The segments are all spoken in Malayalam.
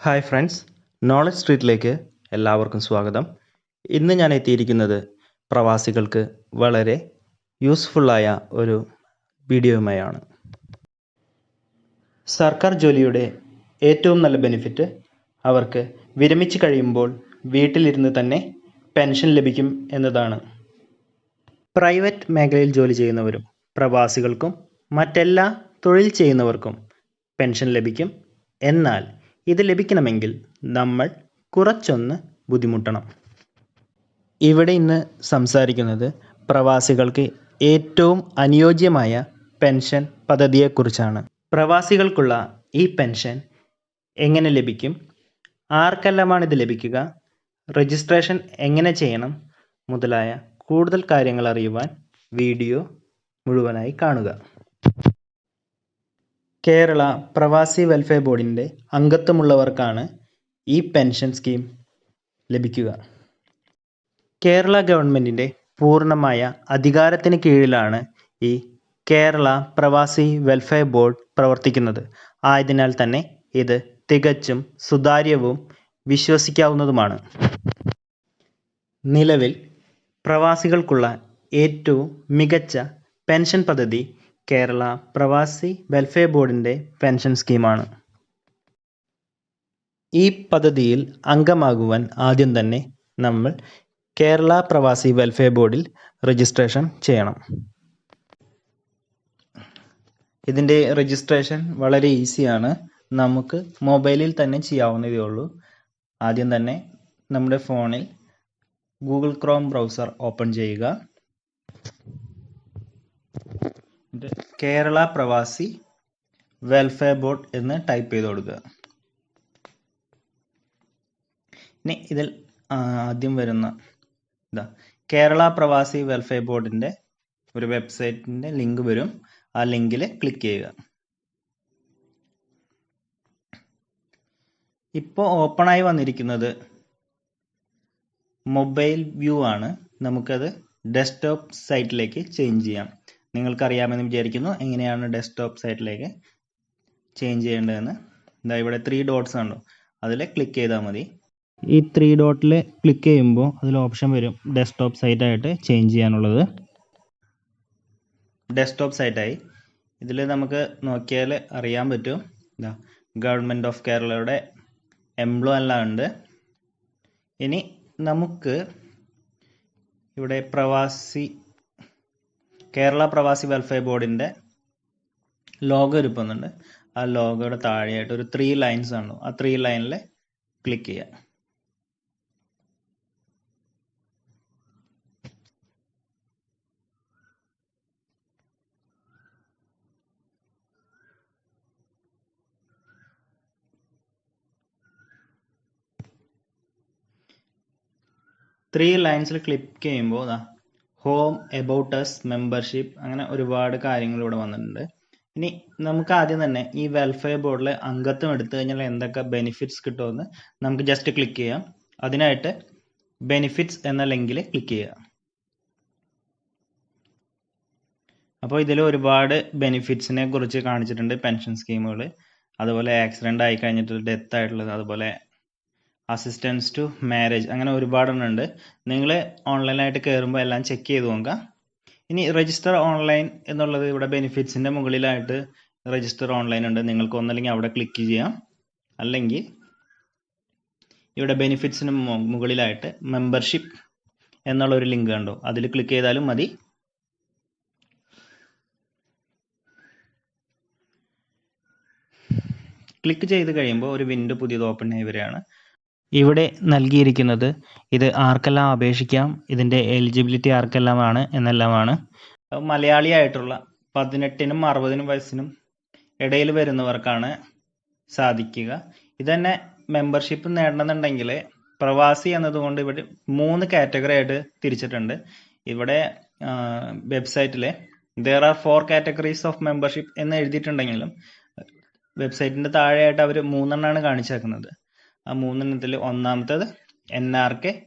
ഹായ് ഫ്രണ്ട്സ് നോളജ് സ്ട്രീറ്റിലേക്ക് എല്ലാവർക്കും സ്വാഗതം. ഇന്ന് ഞാൻ എത്തിയിരിക്കുന്നത് പ്രവാസികൾക്ക് വളരെ യൂസ്ഫുള്ളായ ഒരു വീഡിയോയുമായാണ്. സർക്കാർ ജോലിയുടെ ഏറ്റവും നല്ല ബെനിഫിറ്റ് അവർക്ക് വിരമിച്ച് കഴിയുമ്പോൾ വീട്ടിലിരുന്ന് തന്നെ പെൻഷൻ ലഭിക്കും എന്നതാണ്. പ്രൈവറ്റ് മേഖലയിൽ ജോലി ചെയ്യുന്നവരും പ്രവാസികൾക്കും മറ്റെല്ലാ തൊഴിൽ ചെയ്യുന്നവർക്കും പെൻഷൻ ലഭിക്കും. എന്നാൽ ഇത് ലഭിക്കണമെങ്കിൽ നമ്മൾ കുറച്ചൊന്ന് ബുദ്ധിമുട്ടണം. ഇവിടെ ഇന്ന് സംസാരിക്കുന്നത് പ്രവാസികൾക്ക് ഏറ്റവും അനുയോജ്യമായ പെൻഷൻ പദ്ധതിയെക്കുറിച്ചാണ്. പ്രവാസികൾക്കുള്ള ഈ പെൻഷൻ എങ്ങനെ ലഭിക്കും? ആർക്കെല്ലാമാണ് ഇത് ലഭിക്കുക? രജിസ്ട്രേഷൻ എങ്ങനെ ചെയ്യണം? മുതലായ കൂടുതൽ കാര്യങ്ങൾ അറിയുവാൻ വീഡിയോ മുഴുവനായി കാണുക. കേരള പ്രവാസി വെൽഫെയർ ബോർഡിന്റെ അംഗത്വമുള്ളവർക്കാണ് ഈ പെൻഷൻ സ്കീം ലഭിക്കുക. കേരള ഗവൺമെന്റിന്റെ പൂർണമായ അധികാരത്തിന് കീഴിലാണ് ഈ കേരള പ്രവാസി വെൽഫെയർ ബോർഡ് പ്രവർത്തിക്കുന്നത്. ആയതിനാൽ തന്നെ ഇത് തികച്ചും സുതാര്യവും വിശ്വസിക്കാവുന്നതുമാണ്. നിലവിൽ പ്രവാസികൾക്കുള്ള ഏറ്റവും മികച്ച പെൻഷൻ പദ്ധതി കേരള പ്രവാസി വെൽഫെയർ ബോർഡിന്റെ പെൻഷൻ സ്കീമാണ് ഈ പദ്ധതിയിൽ അംഗമാകുവാൻ ആദ്യം തന്നെ നമ്മൾ കേരള പ്രവാസി വെൽഫെയർ ബോർഡിൽ രജിസ്ട്രേഷൻ ചെയ്യണം. ഇതിന്റെ രജിസ്ട്രേഷൻ വളരെ ഈസിയാണ് നമുക്ക് മൊബൈലിൽ തന്നെ ചെയ്യാവുന്നതേ ഉള്ളൂ. ആദ്യം തന്നെ നമ്മുടെ ഫോണിൽ ഗൂഗിൾ ക്രോം ബ്രൗസർ ഓപ്പൺ ചെയ്യുക. കേരള പ്രവാസി വെൽഫെയർ ബോർഡ് എന്ന് ടൈപ്പ് ചെയ്ത് കൊടുക്കുക. ഇനി ഇതിൽ ആദ്യം വരുന്ന ഇതാ കേരള പ്രവാസി വെൽഫെയർ ബോർഡിന്റെ ഒരു വെബ്സൈറ്റിന്റെ ലിങ്ക് വരും. ആ ലിങ്കിൽ ക്ലിക്ക് ചെയ്യുക. ഇപ്പോൾ ഓപ്പണായി വന്നിരിക്കുന്നത് മൊബൈൽ വ്യൂ ആണ്. നമുക്കത് ഡെസ്ക്ടോപ്പ് സൈറ്റിലേക്ക് ചേഞ്ച് ചെയ്യാം. നിങ്ങൾക്കറിയാമെന്ന് വിചാരിക്കുന്നു. എങ്ങനെയാണ് ഡെസ്ക്ടോപ്പ് സൈറ്റിലേക്ക് ചേഞ്ച് ചെയ്യേണ്ടതെന്ന്? ഇതാ ഇവിടെ ത്രീ ഡോട്ട്സ് ഉണ്ടോ അതിൽ ക്ലിക്ക് ചെയ്താൽ മതി. ഈ ത്രീ ഡോട്ടിൽ ക്ലിക്ക് ചെയ്യുമ്പോൾ അതിൽ ഓപ്ഷൻ വരും. ഡെസ്ക്ടോപ്പ് സൈറ്റായിട്ട് ചേഞ്ച് ചെയ്യാനുള്ളത്. ഡെസ്ക്ടോപ്പ് സൈറ്റായി ഇതിൽ നമുക്ക് നോക്കിയാൽ അറിയാൻ പറ്റും. ഇതാ ഗവൺമെന്റ് ഓഫ് കേരളയുടെ എംപ്ലോ എല്ലാം ഉണ്ട് ഇനി നമുക്ക് ഇവിടെ പ്രവാസി കേരള പ്രവാസി വെൽഫെയർ ബോർഡിന്റെ ലോഗോ ഇരിപ്പുന്നുണ്ട് ആ ലോഗോയുടെ താഴെയായിട്ട് ഒരു ത്രീ ലൈൻസ് ആണ്. ആ ത്രീ ലൈനിൽ ക്ലിക്ക് ചെയ്യുക. ത്രീ ലൈൻസിൽ ക്ലിക്ക് ചെയ്യുമ്പോൾ ഹോം എബൌട്ട് അസ് മെമ്പർഷിപ്പ് അങ്ങനെ ഒരുപാട് കാര്യങ്ങൾ ഇവിടെ വന്നിട്ടുണ്ട്. ഇനി നമുക്ക് ആദ്യം തന്നെ ഈ വെൽഫെയർ ബോർഡിലെ അംഗത്വം എടുത്തു കഴിഞ്ഞാൽ എന്തൊക്കെ ബെനിഫിറ്റ്സ് കിട്ടുമെന്ന് നമുക്ക് ജസ്റ്റ് ക്ലിക്ക് ചെയ്യാം. അതിനായിട്ട് ബെനിഫിറ്റ്സ് എന്ന ലിങ്കിൽ ക്ലിക്ക് ചെയ്യുക. അപ്പോൾ ഇതിൽ ഒരുപാട് ബെനിഫിറ്റ്സിനെ കുറിച്ച് കാണിച്ചിട്ടുണ്ട് പെൻഷൻ സ്കീമുകൾ അതുപോലെ ആക്സിഡന്റ് ആയി കഴിഞ്ഞിട്ട് ഡെത്ത് ആയിട്ടുള്ളത് അതുപോലെ അസിസ്റ്റൻസ് ടു മാരേജ് അങ്ങനെ ഒരുപാടെണ്ണം ഉണ്ട് നിങ്ങൾ ഓൺലൈനായിട്ട് കയറുമ്പോൾ എല്ലാം ചെക്ക് ചെയ്ത് നോക്കുക. ഇനി രജിസ്റ്റർ ഓൺലൈൻ എന്നുള്ളത് ഇവിടെ ബെനിഫിറ്റ്സിന്റെ മുകളിലായിട്ട് രജിസ്റ്റർ ഓൺലൈൻ ഉണ്ട്. നിങ്ങൾക്ക് ഒന്നല്ലെങ്കിൽ അവിടെ ക്ലിക്ക് ചെയ്യാം. അല്ലെങ്കിൽ ഇവിടെ ബെനിഫിറ്റ്സിന് മുകളിലായിട്ട് മെമ്പർഷിപ്പ് എന്നുള്ള ഒരു ലിങ്ക് കണ്ടോ. അതിൽ ക്ലിക്ക് ചെയ്താലും മതി. ക്ലിക്ക് ചെയ്ത് കഴിയുമ്പോൾ ഒരു വിൻഡോ പുതിയത് ഓപ്പൺ ആയി വരികയാണ്. ഇവിടെ നൽകിയിരിക്കുന്നത് ഇത് ആർക്കെല്ലാം അപേക്ഷിക്കാം? ഇതിന്റെ എലിജിബിലിറ്റി ആർക്കെല്ലാമാണ് എന്നെല്ലാമാണ്. മലയാളിയായിട്ടുള്ള പതിനെട്ടിനും അറുപതിനും വയസ്സിനും ഇടയിൽ വരുന്നവർക്കാണ് സാധിക്കുക. ഇതന്നെ മെമ്പർഷിപ്പ് നേടണമെന്നുണ്ടെങ്കിൽ പ്രവാസി എന്നതുകൊണ്ട് ഇവിടെ മൂന്ന് കാറ്റഗറി ആയിട്ട് തിരിച്ചിട്ടുണ്ട്. ഇവിടെ വെബ്സൈറ്റിൽ there are four categories of membership എന്ന് എഴുതിയിട്ടുണ്ടെങ്കിലും വെബ്സൈറ്റിന്റെ താഴെയായിട്ട് അവർ മൂന്നെണ്ണമാണ് കാണിച്ചേക്കുന്നത്. ആ മൂന്നെണ്ണത്തിൽ ഒന്നാമത്തേത് N R K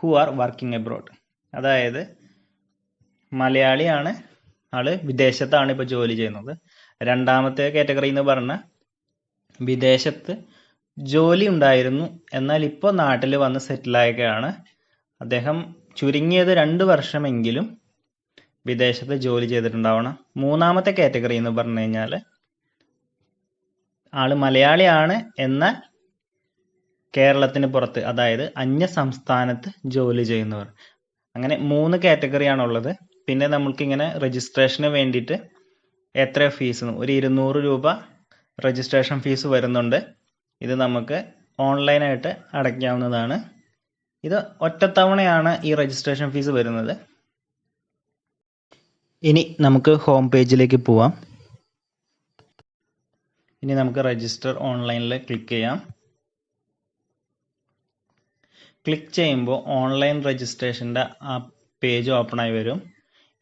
who are working abroad അതായത് മലയാളിയാണ് ആൾ വിദേശത്താണ് ഇപ്പോൾ ജോലി ചെയ്യുന്നത്. രണ്ടാമത്തെ കാറ്റഗറി എന്ന് പറഞ്ഞാൽ വിദേശത്ത് ജോലി ഉണ്ടായിരുന്നു. എന്നാൽ ഇപ്പോൾ നാട്ടിൽ വന്ന് സെറ്റിലായൊക്കെയാണ് അദ്ദേഹം ചുരുങ്ങിയത് രണ്ട് വർഷമെങ്കിലും വിദേശത്ത് ജോലി ചെയ്തിട്ടുണ്ടാവണം. മൂന്നാമത്തെ കാറ്റഗറി എന്ന് പറഞ്ഞു കഴിഞ്ഞാൽ ആൾ മലയാളിയാണ് എന്നാൽ കേരളത്തിന് പുറത്ത് അതായത് അന്യ സംസ്ഥാനത്ത് ജോലി ചെയ്യുന്നവർ. അങ്ങനെ മൂന്ന് കാറ്റഗറിയാണ് ഉള്ളത് പിന്നെ നമ്മൾക്ക് ഇങ്ങനെ രജിസ്ട്രേഷന് വേണ്ടിയിട്ട് എത്ര ഫീസ് ഒരു ഇരുന്നൂറ് രൂപ രജിസ്ട്രേഷൻ ഫീസ് വരുന്നുണ്ട്. ഇത് നമുക്ക് ഓൺലൈനായിട്ട് അടയ്ക്കാവുന്നതാണ്. ഇത് ഒറ്റത്തവണയാണ് ഈ രജിസ്ട്രേഷൻ ഫീസ് വരുന്നത്. ഇനി നമുക്ക് ഹോം പേജിലേക്ക് പോവാം. ഇനി നമുക്ക് രജിസ്റ്റർ ഓൺലൈനിൽ ക്ലിക്ക് ചെയ്യാം. ക്ലിക്ക് ചെയ്യുമ്പോൾ ഓൺലൈൻ രജിസ്ട്രേഷന്റെ ആ പേജ് ഓപ്പൺ ആയി വരും.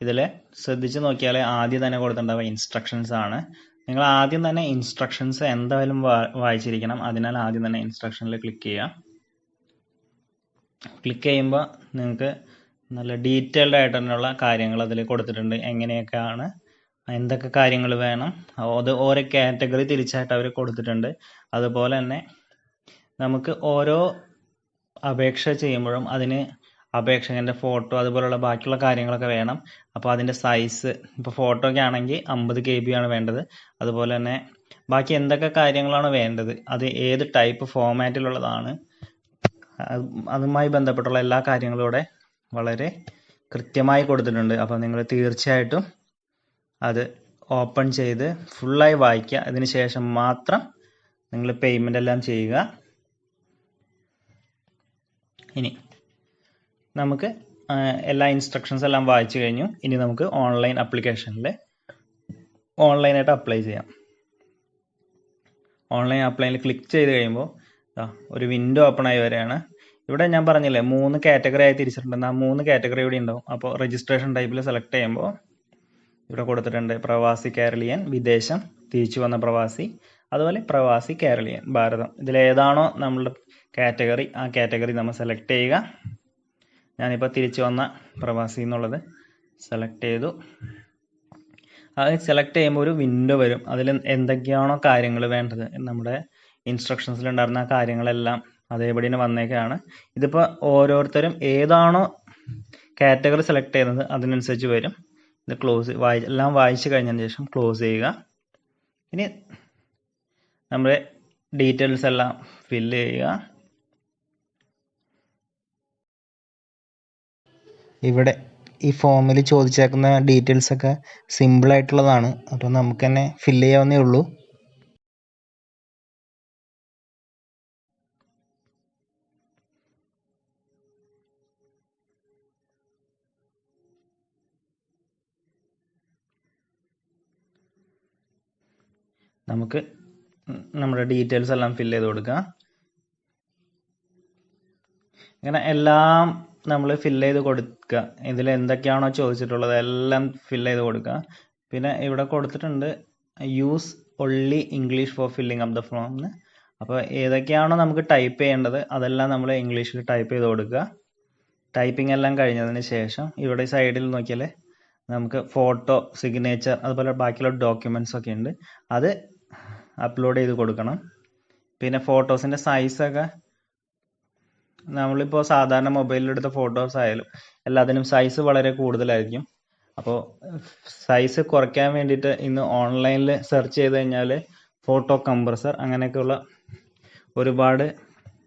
ഇതിൽ ശ്രദ്ധിച്ച് നോക്കിയാൽ ആദ്യം തന്നെ കൊടുത്തിട്ടുണ്ടാവുക ഇൻസ്ട്രക്ഷൻസ് ആണ്. നിങ്ങൾ ആദ്യം തന്നെ ഇൻസ്ട്രക്ഷൻസ് എന്തായാലും വായിച്ചിരിക്കണം. അതിനാൽ ആദ്യം തന്നെ ഇൻസ്ട്രക്ഷനിൽ ക്ലിക്ക് ചെയ്യുക. ക്ലിക്ക് ചെയ്യുമ്പോൾ നിങ്ങൾക്ക് നല്ല ഡീറ്റെയിൽഡ് ആയിട്ട് തന്നെയുള്ള കാര്യങ്ങൾ അതിൽ കൊടുത്തിട്ടുണ്ട്. എങ്ങനെയൊക്കെയാണ് എന്തൊക്കെ കാര്യങ്ങൾ വേണം അത് ഓരോ കാറ്റഗറി തിരിച്ചായിട്ട് അവർ കൊടുത്തിട്ടുണ്ട്. അതുപോലെ തന്നെ നമുക്ക് ഓരോ അപേക്ഷ ചെയ്യുമ്പോഴും അതിന് അപേക്ഷകന്റെ ഫോട്ടോ അതുപോലുള്ള ബാക്കിയുള്ള കാര്യങ്ങളൊക്കെ വേണം. അപ്പോൾ അതിന്റെ സൈസ് ഇപ്പോൾ ഫോട്ടോ ആണെങ്കിൽ അമ്പത് കെ ബി ആണ് വേണ്ടത്. അതുപോലെ തന്നെ ബാക്കി എന്തൊക്കെ കാര്യങ്ങളാണ് വേണ്ടത്? അത് ഏത് ടൈപ്പ് ഫോമാറ്റിലുള്ളതാണ് അതുമായി ബന്ധപ്പെട്ടുള്ള എല്ലാ കാര്യങ്ങളും ഇവിടെ വളരെ കൃത്യമായി കൊടുത്തിട്ടുണ്ട്. അപ്പോൾ നിങ്ങൾ തീർച്ചയായിട്ടും അത് ഓപ്പൺ ചെയ്ത് ഫുള്ളായി വായിക്കുക. അതിന് ശേഷം മാത്രം നിങ്ങൾ പേയ്മെന്റ് എല്ലാം ചെയ്യുക. ഇനി നമുക്ക് എല്ലാ ഇൻസ്ട്രക്ഷൻസ് എല്ലാം വായിച്ചു കഴിഞ്ഞു. ഇനി നമുക്ക് ഓൺലൈൻ ആപ്ലിക്കേഷനിൽ ഓൺലൈനായിട്ട് അപ്ലൈ ചെയ്യാം. ഓൺലൈൻ അപ്ലൈനിൽ ക്ലിക്ക് ചെയ്ത് കഴിയുമ്പോൾ ഒരു വിൻഡോ ഓപ്പൺ ആയി വരികയാണ്. ഇവിടെ ഞാൻ പറഞ്ഞില്ലേ മൂന്ന് കാറ്റഗറി ആയി തിരിച്ചിട്ടുണ്ട്. ആ മൂന്ന് കാറ്റഗറി ഇവിടെ ഉണ്ടാവും. അപ്പോൾ രജിസ്ട്രേഷൻ ടൈപ്പിൽ സെലക്ട് ചെയ്യുമ്പോൾ ഇവിടെ കൊടുത്തിട്ടുണ്ട് പ്രവാസി കേരളീയൻ വിദേശം തിരിച്ചു വന്ന പ്രവാസി അതുപോലെ പ്രവാസി കേരളീയൻ ഭാരതം. ഇതിലേതാണോ നമ്മളുടെ കാറ്റഗറി ആ കാറ്റഗറി നമ്മൾ സെലക്ട് ചെയ്യുക. ഞാനിപ്പോൾ തിരിച്ചു വന്ന പ്രവാസി എന്നുള്ളത് സെലക്ട് ചെയ്തു. അത് സെലക്ട് ചെയ്യുമ്പോൾ ഒരു വിൻഡോ വരും. അതിൽ എന്തൊക്കെയാണോ കാര്യങ്ങൾ വേണ്ടത്. നമ്മുടെ ഇൻസ്ട്രക്ഷൻസിൽ ഉണ്ടായിരുന്ന കാര്യങ്ങളെല്ലാം അതേപടി തന്നെ വന്നേക്കാണ്. ഇതിപ്പോൾ ഓരോരുത്തരും ഏതാണോ കാറ്റഗറി സെലക്ട് ചെയ്യുന്നത് അതിനനുസരിച്ച് വരും. ഇത് ക്ലോസ് വായി എല്ലാം വായിച്ചു കഴിഞ്ഞതിന് ശേഷം ക്ലോസ് ചെയ്യുക. ഇനി നമ്മുടെ ഡീറ്റെയിൽസ് എല്ലാം ഫില്ല് ചെയ്യുക. ഇവിടെ ഈ ഫോമിൽ ചോദിച്ചേക്കുന്ന ഡീറ്റെയിൽസ് ഒക്കെ സിമ്പിൾ ആയിട്ടുള്ളതാണ്. അപ്പോൾ നമുക്ക് തന്നെ ഫില്ല് ചെയ്യാവുന്നേ ഉള്ളൂ. നമുക്ക് നമ്മുടെ ഡീറ്റെയിൽസ് എല്ലാം ഫില്ല് ചെയ്ത് കൊടുക്കുക. ഇങ്ങനെ എല്ലാം നമ്മൾ ഫില്ല് ചെയ്ത് കൊടുക്കുക. ഇതിൽ എന്തൊക്കെയാണോ ചോദിച്ചിട്ടുള്ളത് എല്ലാം ഫില്ല് ചെയ്ത് കൊടുക്കുക. പിന്നെ ഇവിടെ കൊടുത്തിട്ടുണ്ട് use only English for filling up the form അപ്പോൾ ഏതൊക്കെയാണോ നമുക്ക് ടൈപ്പ് ചെയ്യേണ്ടത് അതെല്ലാം നമ്മൾ ഇംഗ്ലീഷിൽ ടൈപ്പ് ചെയ്ത് കൊടുക്കുക. ടൈപ്പിംഗ് എല്ലാം കഴിഞ്ഞതിന് ശേഷം ഇവിടെ സൈഡിൽ നോക്കിയാൽ നമുക്ക് ഫോട്ടോ സിഗ്നേച്ചർ അതുപോലെ ബാക്കിയുള്ള ഡോക്യുമെന്റ്സ് ഒക്കെ ഉണ്ട്. അത് അപ്ലോഡ് ചെയ്ത് കൊടുക്കണം. പിന്നെ ഫോട്ടോസിന്റെ സൈസൊക്കെ നമ്മളിപ്പോൾ സാധാരണ മൊബൈലിലെടുത്ത ഫോട്ടോസ് ആയാലും എല്ലാത്തിനും സൈസ് വളരെ കൂടുതലായിരിക്കും. അപ്പോൾ സൈസ് കുറയ്ക്കാൻ വേണ്ടിയിട്ട് ഇന്ന് ഓൺലൈനിൽ സെർച്ച് ചെയ്ത് കഴിഞ്ഞാൽ ഫോട്ടോ കംപ്രസർ അങ്ങനെയൊക്കെയുള്ള ഒരുപാട്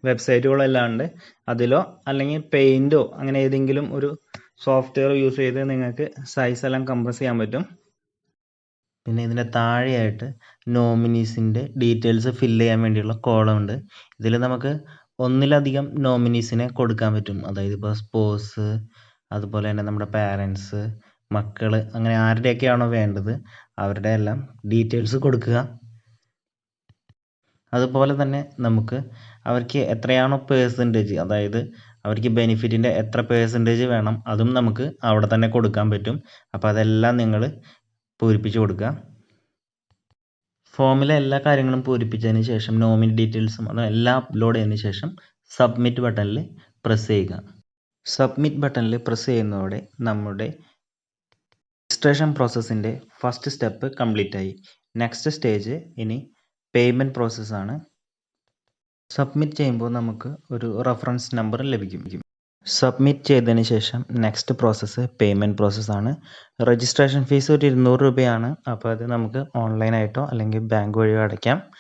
വെബ്സൈറ്റുകളെല്ലാം ഉണ്ട്. അതിലോ അല്ലെങ്കിൽ പെയിന്റോ അങ്ങനെ ഏതെങ്കിലും ഒരു സോഫ്റ്റ്വെയർ യൂസ് ചെയ്ത് നിങ്ങൾക്ക് സൈസ് എല്ലാം കംപ്രസ് ചെയ്യാൻ പറ്റും. പിന്നെ ഇതിന്റെ താഴെയായിട്ട് നോമിനീസിന്റെ ഡീറ്റെയിൽസ് ഫില്ല് ചെയ്യാൻ വേണ്ടിയുള്ള കോളം ഉണ്ട്. ഇതിൽ നമുക്ക് ഒന്നിലധികം നോമിനീസിനെ കൊടുക്കാൻ പറ്റും. അതായത് ഇപ്പോൾ സ്പോസ് അതുപോലെ തന്നെ നമ്മുടെ പാരൻസ് മക്കൾ അങ്ങനെ ആരുടെയൊക്കെയാണോ വേണ്ടത് അവരുടെ എല്ലാം ഡീറ്റെയിൽസ് കൊടുക്കുക. അതുപോലെ തന്നെ നമുക്ക് അവർക്ക് എത്രയാണോ പേഴ്സന്റേജ് അതായത് അവർക്ക് ബെനിഫിറ്റിന്റെ എത്ര പേഴ്സന്റേജ് വേണം അതും നമുക്ക് അവിടെ തന്നെ കൊടുക്കാൻ പറ്റും. അപ്പോൾ അതെല്ലാം നിങ്ങൾ പൂരിപ്പിച്ച് കൊടുക്കുക. ഫോമിലെ എല്ലാ കാര്യങ്ങളും പൂരിപ്പിച്ചതിന് ശേഷം നോമിനി ഡീറ്റെയിൽസും അതും എല്ലാം അപ്ലോഡ് ചെയ്തതിന് ശേഷം സബ്മിറ്റ് ബട്ടണിൽ പ്രസ് ചെയ്യുക. സബ്മിറ്റ് ബട്ടണിൽ പ്രസ് ചെയ്യുന്നതോടെ നമ്മുടെ രജിസ്ട്രേഷൻ പ്രോസസ്സിന്റെ ഫസ്റ്റ് സ്റ്റെപ്പ് കംപ്ലീറ്റ് ആയി. നെക്സ്റ്റ് സ്റ്റേജ് ഇനി പേയ്മെന്റ് പ്രോസസ്സാണ് സബ്മിറ്റ് ചെയ്യുമ്പോൾ നമുക്ക് ഒരു റെഫറൻസ് നമ്പർ ലഭിക്കും. സബ്മിറ്റ് ചെയ്തതിന് ശേഷം നെക്സ്റ്റ് പ്രോസസ്സ് പേയ്മെന്റ് പ്രോസസ്സാണ് രജിസ്ട്രേഷൻ ഫീസ് ഒരു ഇരുന്നൂറ് രൂപയാണ്. അപ്പോൾ അത് നമുക്ക് ഓൺലൈനായിട്ടോ അല്ലെങ്കിൽ ബാങ്ക് വഴിയോ അടയ്ക്കാം.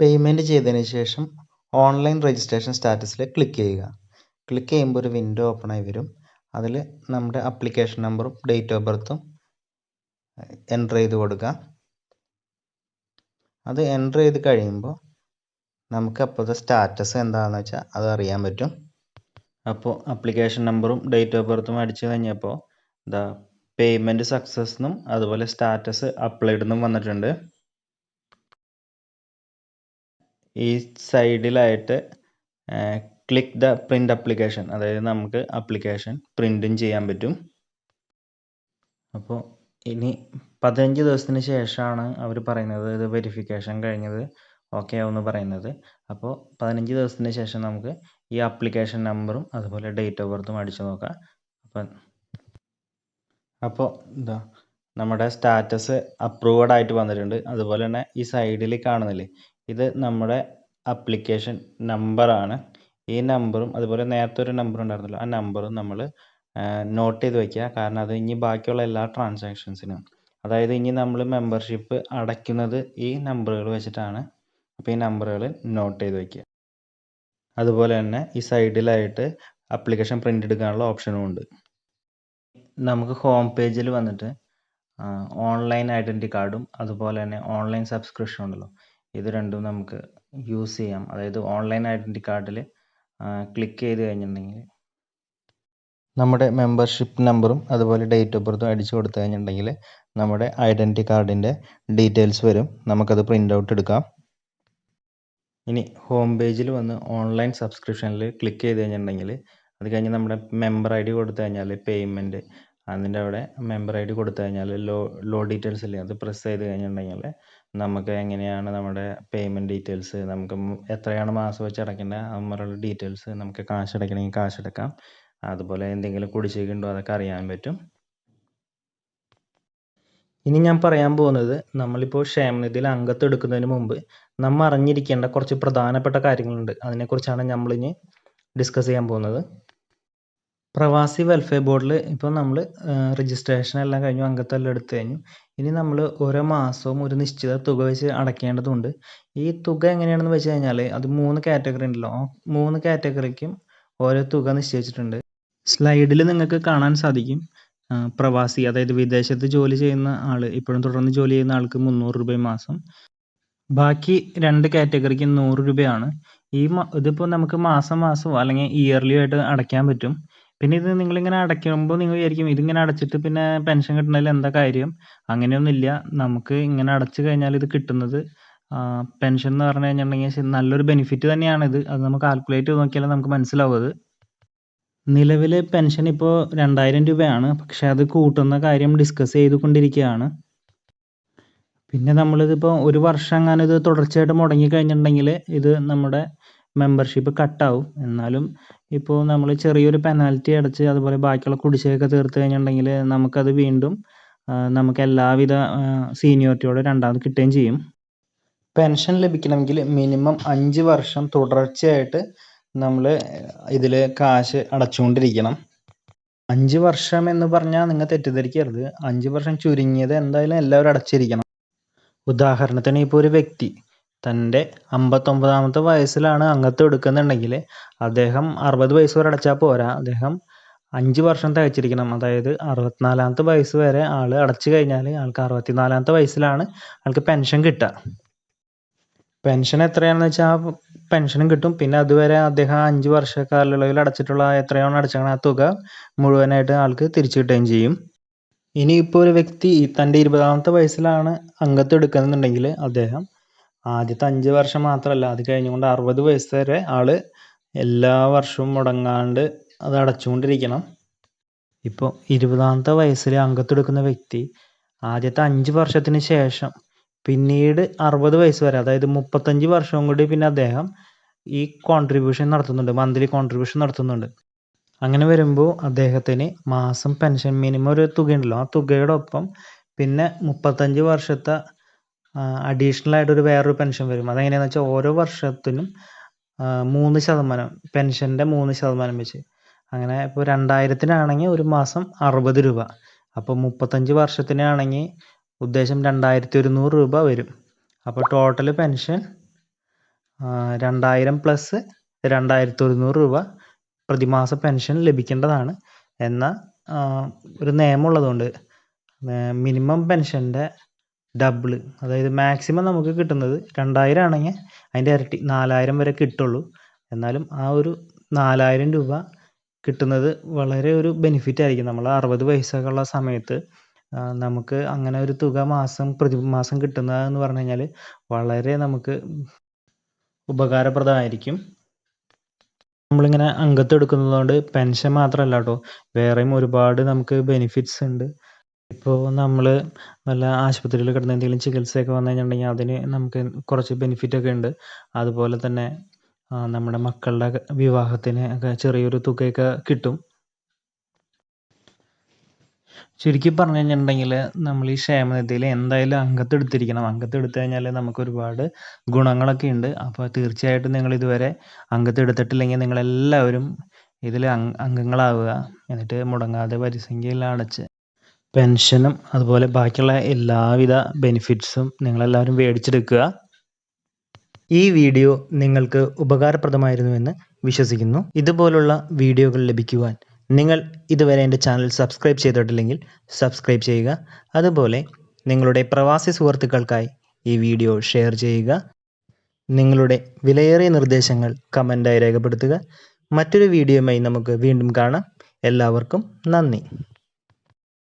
പേയ്മെന്റ് ചെയ്തതിന് ശേഷം ഓൺലൈൻ രജിസ്ട്രേഷൻ സ്റ്റാറ്റസിൽ ക്ലിക്ക് ചെയ്യുക. ക്ലിക്ക് ചെയ്യുമ്പോൾ ഒരു വിൻഡോ ഓപ്പൺ ആയി വരും. അതിൽ നമ്മുടെ അപ്ലിക്കേഷൻ നമ്പറും ഡേറ്റ് ഓഫ് ബർത്തും എന്റർ ചെയ്ത് കൊടുക്കുക. അത് എന്റർ ചെയ്ത് കഴിയുമ്പോൾ നമുക്ക് അപ്പോഴത്തെ സ്റ്റാറ്റസ് എന്താണെന്ന് വെച്ചാൽ അത് അറിയാൻ പറ്റും. അപ്പോൾ അപ്ലിക്കേഷൻ നമ്പറും ഡേറ്റ് ഓഫ് ബർത്തും അടിച്ചു കഴിഞ്ഞപ്പോൾ ഇതാ പേയ്മെന്റ് സക്സസ് എന്നും അതുപോലെ സ്റ്റാറ്റസ് അപ്ലൈഡ് എന്നും വന്നിട്ടുണ്ട്. ഈ സൈഡിലായിട്ട് ക്ലിക്ക് ദ പ്രിന്റ് അപ്ലിക്കേഷൻ അതായത് നമുക്ക് അപ്ലിക്കേഷൻ പ്രിന്റും ചെയ്യാൻ പറ്റും. അപ്പോൾ ഇനി പതിനഞ്ച് ദിവസത്തിന് ശേഷമാണ് അവർ പറയുന്നത് ഇത് വെരിഫിക്കേഷൻ കഴിഞ്ഞത്. ഓക്കെ ആവുമെന്ന് പറയുന്നത്. അപ്പോൾ പതിനഞ്ച് ദിവസത്തിന് ശേഷം നമുക്ക് ഈ ആപ്ലിക്കേഷൻ നമ്പറും അതുപോലെ ഡേറ്റ് ഓഫ് ബർത്തും അടിച്ചു നോക്കാം അപ്പം അപ്പോൾ എന്താ നമ്മുടെ സ്റ്റാറ്റസ് അപ്രൂവഡ് ആയിട്ട് വന്നിട്ടുണ്ട്. അതുപോലെ തന്നെ ഈ സൈഡിൽ കാണുന്നില്ലേ? ഇത് നമ്മുടെ അപ്ലിക്കേഷൻ നമ്പറാണ് ഈ നമ്പറും അതുപോലെ നേരത്തെ ഒരു നമ്പർ ഉണ്ടായിരുന്നല്ലോ. ആ നമ്പറും നമ്മൾ നോട്ട് ചെയ്ത് വയ്ക്കുക കാരണം അത് ഇനി ബാക്കിയുള്ള എല്ലാ ട്രാൻസാക്ഷൻസിനും അതായത് ഇനി നമ്മൾ മെമ്പർഷിപ്പ് അടയ്ക്കുന്നത് ഈ നമ്പറുകൾ വെച്ചിട്ടാണ്. അപ്പോൾ ഈ നമ്പറുകൾ നോട്ട് ചെയ്ത് വെക്കുക. അതുപോലെ തന്നെ ഈ സൈഡിലായിട്ട് അപ്ലിക്കേഷൻ പ്രിന്റ് എടുക്കാനുള്ള ഓപ്ഷനും ഉണ്ട്. നമുക്ക് ഹോം പേജിൽ വന്നിട്ട് ഓൺലൈൻ ഐഡന്റി കാർഡും അതുപോലെ തന്നെ ഓൺലൈൻ സബ്സ്ക്രിപ്ഷൻ ഉണ്ടല്ലോ. ഇത് രണ്ടും നമുക്ക് യൂസ് ചെയ്യാം. അതായത് ഓൺലൈൻ ഐഡന്റി കാർഡിൽ ക്ലിക്ക് ചെയ്ത് കഴിഞ്ഞിട്ടുണ്ടെങ്കിൽ നമ്മുടെ മെമ്പർഷിപ്പ് നമ്പറും അതുപോലെ ഡേറ്റ് ഓഫ് ബർത്തും അടിച്ചു കൊടുത്തു കഴിഞ്ഞിട്ടുണ്ടെങ്കിൽ നമ്മുടെ ഐഡന്റി കാർഡിന്റെ ഡീറ്റെയിൽസ് വരും. നമുക്കത് പ്രിന്റ് ഔട്ട് എടുക്കാം. ഇനി ഹോം പേജിൽ വന്ന് ഓൺലൈൻ സബ്സ്ക്രിപ്ഷനിൽ ക്ലിക്ക് ചെയ്ത് കഴിഞ്ഞിട്ടുണ്ടെങ്കിൽ അത് കഴിഞ്ഞ് നമ്മുടെ മെമ്പർ ഐ ഡി കൊടുത്തു കഴിഞ്ഞാൽ പേയ്മെന്റ് അതിന്റെ അവിടെ മെമ്പർ ഐ ഡി കൊടുത്തു കഴിഞ്ഞാൽ ലോ ലോ ഡീറ്റെയിൽസ് അല്ലേ അത് പ്രസ് ചെയ്ത് കഴിഞ്ഞിട്ടുണ്ടെങ്കിൽ നമുക്ക് എങ്ങനെയാണ് നമ്മുടെ പേയ്മെന്റ് ഡീറ്റെയിൽസ് നമുക്ക് എത്രയാണ് മാസം വെച്ച് അടയ്ക്കേണ്ടത് അതുമാതിരിയുള്ള ഡീറ്റെയിൽസ് നമുക്ക് കാശ് അടയ്ക്കണമെങ്കിൽ കാശ് അടയ്ക്കാം അതുപോലെ എന്തെങ്കിലും കുടിശ്ശിക ഉണ്ടോ അതൊക്കെ അറിയാൻ പറ്റും. ഇനി ഞാൻ പറയാൻ പോകുന്നത് നമ്മളിപ്പോൾ ക്ഷേമനിധിയിൽ അംഗത്വം എടുക്കുന്നതിന് മുമ്പ് നമ്മൾ അറിഞ്ഞിരിക്കേണ്ട കുറച്ച് പ്രധാനപ്പെട്ട കാര്യങ്ങളുണ്ട്. അതിനെക്കുറിച്ചാണ് നമ്മളിനി ഡിസ്കസ് ചെയ്യാൻ പോകുന്നത്. പ്രവാസി വെൽഫെയർ ബോർഡിൽ ഇപ്പോൾ നമ്മൾ രജിസ്ട്രേഷൻ എല്ലാം കഴിഞ്ഞു അംഗത്വം എല്ലാം എടുത്തു കഴിഞ്ഞു. ഇനി നമ്മൾ ഓരോ മാസവും ഒരു നിശ്ചിത തുക വെച്ച് അടയ്ക്കേണ്ടതുണ്ട് ഈ തുക എങ്ങനെയാണെന്ന് വെച്ച് കഴിഞ്ഞാൽ അത് മൂന്ന് കാറ്റഗറി ഉണ്ടല്ലോ. മൂന്ന് കാറ്റഗറിക്കും ഓരോ തുക നിശ്ചയിച്ചിട്ടുണ്ട്. സ്ലൈഡിൽ നിങ്ങൾക്ക് കാണാൻ സാധിക്കും. പ്രവാസി അതായത് വിദേശത്ത് ജോലി ചെയ്യുന്ന ആൾ ഇപ്പോഴും തുടർന്ന് ജോലി ചെയ്യുന്ന ആൾക്ക് മുന്നൂറ് രൂപ മാസം. ബാക്കി രണ്ട് കാറ്റഗറിക്ക് നൂറ് രൂപയാണ്. ഈ ഇതിപ്പോൾ നമുക്ക് മാസം മാസം അല്ലെങ്കിൽ ഇയർലി ആയിട്ട് അടയ്ക്കാൻ പറ്റും. പിന്നെ ഇത് നിങ്ങളിങ്ങനെ അടയ്ക്കുമ്പോൾ നിങ്ങൾ വിചാരിക്കും ഇതിങ്ങനെ അടച്ചിട്ട് പിന്നെ പെൻഷൻ കിട്ടണതിൽ എന്താ കാര്യം? അങ്ങനെയൊന്നുമില്ല നമുക്ക് ഇങ്ങനെ അടച്ചു കഴിഞ്ഞാൽ ഇത് കിട്ടുന്നത് പെൻഷൻ എന്ന് പറഞ്ഞു കഴിഞ്ഞിട്ടുണ്ടെങ്കിൽ നല്ലൊരു ബെനിഫിറ്റ് തന്നെയാണിത് അത് നമുക്ക് കാൽക്കുലേറ്റ് ചെയ്ത് നോക്കിയാലേ നമുക്ക് മനസ്സിലാവും അത്. നിലവിലെ പെൻഷൻ ഇപ്പോൾ രണ്ടായിരം രൂപയാണ്. പക്ഷേ അത് കൂട്ടുന്ന കാര്യം ഡിസ്കസ് ചെയ്തുകൊണ്ടിരിക്കുകയാണ്. പിന്നെ നമ്മളിതിപ്പോൾ ഒരു വർഷം അങ്ങനെ ഇത് തുടർച്ചയായിട്ട് മുടങ്ങി കഴിഞ്ഞിട്ടുണ്ടെങ്കിൽ ഇത് നമ്മുടെ മെമ്പർഷിപ്പ് കട്ടാവും എന്നാലും ഇപ്പോൾ നമ്മൾ ചെറിയൊരു പെനാൽറ്റി അടച്ച് അതുപോലെ ബാക്കിയുള്ള കുടിശ്ശികയൊക്കെ തീർത്ത് കഴിഞ്ഞിട്ടുണ്ടെങ്കിൽ നമുക്കത് വീണ്ടും നമുക്ക് എല്ലാവിധ സീനിയോറിറ്റിയോടെ രണ്ടാമത് കിട്ടുകയും ചെയ്യും. പെൻഷൻ ലഭിക്കണമെങ്കിൽ മിനിമം അഞ്ച് വർഷം തുടർച്ചയായിട്ട് നമ്മൾ ഇതിൽ കാശ് അടച്ചുകൊണ്ടിരിക്കണം. അഞ്ച് വർഷം എന്ന് പറഞ്ഞാൽ നിങ്ങൾ തെറ്റിദ്ധരിക്കരുത്. അഞ്ച് വർഷം ചുരുങ്ങിയത് എന്തായാലും എല്ലാവരും അടച്ചിരിക്കണം. ഉദാഹരണത്തിന് ഇപ്പോൾ ഒരു വ്യക്തി തന്റെ അമ്പത്തൊമ്പതാമത്തെ വയസ്സിലാണ് അംഗത്വം എടുക്കുന്നുണ്ടെങ്കിൽ അദ്ദേഹം അറുപത് വയസ്സ് വരെ അടച്ചാൽ പോരാ. അദ്ദേഹം അഞ്ച് വർഷം തികച്ചിരിക്കണം അതായത് അറുപത്തിനാലാമത്തെ വയസ്സ് വരെ ആൾ അടച്ചു കഴിഞ്ഞാൽ ആൾക്ക് അറുപത്തിനാലാമത്തെ വയസ്സിലാണ് ആൾക്ക് പെൻഷൻ കിട്ടുക. പെൻഷൻ എത്രയാണെന്ന് വെച്ചാൽ ആ പെൻഷനും കിട്ടും. പിന്നെ അതുവരെ അദ്ദേഹം അഞ്ച് വർഷ കാലയളവിൽ അടച്ചിട്ടുള്ള എത്രയാണോ അടച്ചാണ് ആ തുക മുഴുവനായിട്ട് ആൾക്ക് തിരിച്ചു കിട്ടുകയും ചെയ്യും ഇനിയിപ്പോൾ ഒരു വ്യക്തി തന്റെ ഇരുപതാമത്തെ വയസ്സിലാണ് അംഗത്വം എടുക്കുന്നുണ്ടെങ്കിൽ അദ്ദേഹം ആദ്യത്തെ അഞ്ച് വർഷം മാത്രമല്ല അത് കഴിഞ്ഞുകൊണ്ട് അറുപത് വയസ്സ് വരെ ആൾ എല്ലാ വർഷവും മുടങ്ങാണ്ട് അത് അടച്ചുകൊണ്ടിരിക്കണം. ഇപ്പോൾ ഇരുപതാമത്തെ വയസ്സിൽ അംഗത്വം എടുക്കുന്ന വ്യക്തി ആദ്യത്തെ അഞ്ച് വർഷത്തിന് ശേഷം പിന്നീട് അറുപത് വയസ്സ് വരെ അതായത് മുപ്പത്തഞ്ച് വർഷവും കൂടി പിന്നെ അദ്ദേഹം ഈ കോൺട്രിബ്യൂഷൻ നടത്തുന്നുണ്ട് മന്ത്ലി കോൺട്രിബ്യൂഷൻ നടത്തുന്നുണ്ട്. അങ്ങനെ വരുമ്പോൾ അദ്ദേഹത്തിന് മാസം പെൻഷൻ മിനിമം ഒരു തുക ഉണ്ടല്ലോ ആ തുകയോടൊപ്പം പിന്നെ മുപ്പത്തഞ്ച് വർഷത്തെ അഡീഷണൽ ആയിട്ടൊരു വേറൊരു പെൻഷൻ വരും. അതെങ്ങനെയാണെന്ന് വെച്ചാൽ ഓരോ വർഷത്തിനും മൂന്ന് ശതമാനം പെൻഷന്റെ മൂന്ന് ശതമാനം വെച്ച്. അങ്ങനെ ഇപ്പോൾ രണ്ടായിരത്തിനാണെങ്കിൽ ഒരു മാസം അറുപത് രൂപ. അപ്പോൾ മുപ്പത്തഞ്ച് വർഷത്തിനാണെങ്കിൽ ഉദ്ദേശം രണ്ടായിരത്തി ഒരുന്നൂറ് രൂപ വരും. അപ്പോൾ ടോട്ടൽ പെൻഷൻ രണ്ടായിരം പ്ലസ് രണ്ടായിരത്തി ഒരുന്നൂറ് രൂപ പ്രതിമാസ പെൻഷൻ ലഭിക്കേണ്ടതാണ്. എന്ന ഒരു നിയമമുള്ളതുകൊണ്ട് മിനിമം പെൻഷന്റെ ഡബിൾ അതായത് മാക്സിമം നമുക്ക് കിട്ടുന്നത് രണ്ടായിരം ആണെങ്കിൽ അതിന്റെ ഇരട്ടി നാലായിരം വരെ കിട്ടുള്ളൂ. എന്നാലും ആ ഒരു നാലായിരം രൂപ കിട്ടുന്നത് വളരെ ഒരു ബെനിഫിറ്റ് ആയിരിക്കും. നമ്മൾ അറുപത് വയസ്സൊക്കെ ഉള്ള സമയത്ത് നമുക്ക് അങ്ങനെ ഒരു തുക മാസം പ്രതിമാസം കിട്ടുന്നതെന്ന് പറഞ്ഞു കഴിഞ്ഞാൽ വളരെ നമുക്ക് ഉപകാരപ്രദമായിരിക്കും. നമ്മളിങ്ങനെ അംഗത്വം എടുക്കുന്നതുകൊണ്ട് പെൻഷൻ മാത്രമല്ല കേട്ടോ വേറെയും ഒരുപാട് നമുക്ക് ബെനിഫിറ്റ്സ് ഉണ്ട്. ഇപ്പോൾ നമ്മൾ വല്ല ആശുപത്രിയിൽ കിടന്ന് എന്തെങ്കിലും ചികിത്സയൊക്കെ വന്നു കഴിഞ്ഞിട്ടുണ്ടെങ്കിൽ അതിന് നമുക്ക് കുറച്ച് ബെനിഫിറ്റ് ഒക്കെ ഉണ്ട്. അതുപോലെ തന്നെ നമ്മുടെ മക്കളുടെ വിവാഹത്തിന് ഒക്കെ ചെറിയൊരു തുകയൊക്കെ കിട്ടും. ചുരുക്കി പറഞ്ഞു കഴിഞ്ഞിട്ടുണ്ടെങ്കിൽ നമ്മൾ ഈ ക്ഷേമനിധിയിൽ എന്തായാലും അംഗത്വം എടുത്തിരിക്കണം അംഗത്വം എടുത്തു കഴിഞ്ഞാൽ നമുക്ക് ഒരുപാട് ഗുണങ്ങളൊക്കെ ഉണ്ട്. അപ്പോൾ തീർച്ചയായിട്ടും നിങ്ങൾ ഇതുവരെ അംഗത്വം എടുത്തിട്ടില്ലെങ്കിൽ നിങ്ങളെല്ലാവരും ഇതിൽ അംഗങ്ങളാവുക. എന്നിട്ട് മുടങ്ങാതെ പരിസംഖ്യയിൽ അടച്ച് പെൻഷനും അതുപോലെ ബാക്കിയുള്ള എല്ലാവിധ ബെനിഫിറ്റ്സും നിങ്ങളെല്ലാവരും മേടിച്ചെടുക്കുക. ഈ വീഡിയോ നിങ്ങൾക്ക് ഉപകാരപ്രദമായിരുന്നുവെന്ന് വിശ്വസിക്കുന്നു. ഇതുപോലുള്ള വീഡിയോകൾ ലഭിക്കുവാൻ നിങ്ങൾ ഇതുവരെ എന്റെ ചാനൽ സബ്സ്ക്രൈബ് ചെയ്തിട്ടില്ലെങ്കിൽ സബ്സ്ക്രൈബ് ചെയ്യുക. അതുപോലെ നിങ്ങളുടെ പ്രവാസി സുഹൃത്തുക്കൾക്കായി ഈ വീഡിയോ ഷെയർ ചെയ്യുക. നിങ്ങളുടെ വിലയേറിയ നിർദ്ദേശങ്ങൾ കമന്റായി രേഖപ്പെടുത്തുക. മറ്റൊരു വീഡിയോയുമായി നമുക്ക് വീണ്ടും കാണാം. എല്ലാവർക്കും നന്ദി.